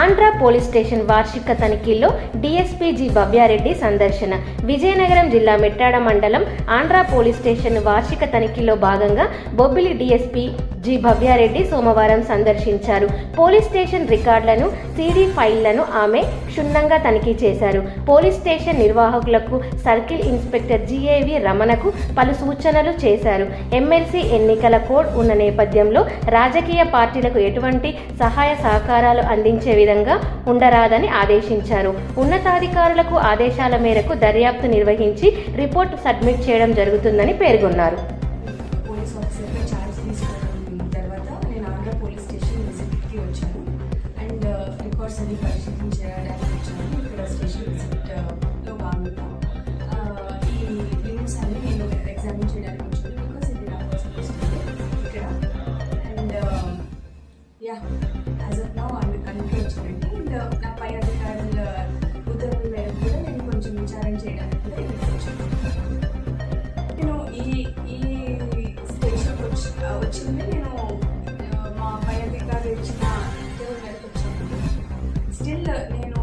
Andhra police station వార్షిక తనిఖీల్లో DSP G Bhavya Reddy సందర్శన. విజయనగరం జిల్లా మెట్టాడ మండలం ఆంధ్ర పోలీస్ స్టేషన్ వార్షిక తనిఖీలో భాగంగా బొబ్బిలి డీఎస్పీ జి భవ్యారెడ్డి సోమవారం సందర్శించారు. పోలీస్ స్టేషన్ రికార్డులను సీడీ ఫైళ్ళను ఆమె క్షుణ్ణంగా తనిఖీ చేశారు. పోలీస్ స్టేషన్ నిర్వాహకులకు circle inspector G A V రమణకు పలు సూచనలు చేశారు. ఎమ్మెల్సీ ఎన్నికల కోడ్ ఉన్న నేపథ్యంలో రాజకీయ పార్టీలకు ఎటువంటి సహాయ సహకారాలు అందించే విధంగా ఉండరాదని ఆదేశించారు. ఉన్నతాధికారులకు ఆదేశాల మేరకు దర్యాప్తు నిర్వహించి రిపోర్ట్ సబ్మిట్ చేయడం జరుగుతుందని పేర్కొన్నారు. రికార్డ్స్ అన్ని పరిశీలించడానికి వచ్చాను ఇక్కడ స్టేషన్ విజిట్లో భాగంగా ఈ లిమిట్స్ అన్ని నేను ఎగ్జామిన్ చేయడానికి వచ్చాను బికాస్ ఇది నా ఫస్ట్ ఇక్కడ and yeah as of now అందుకే వచ్చానండి అండ్ నా పై అధికారుల ఉత్తర్వుల మేరకు కూడా నేను కొంచెం విచారణ చేయడానికి కూడా వచ్చాను నేను ఈ ఈ స్టేషన్కి వచ్చి వచ్చింది నేను You know.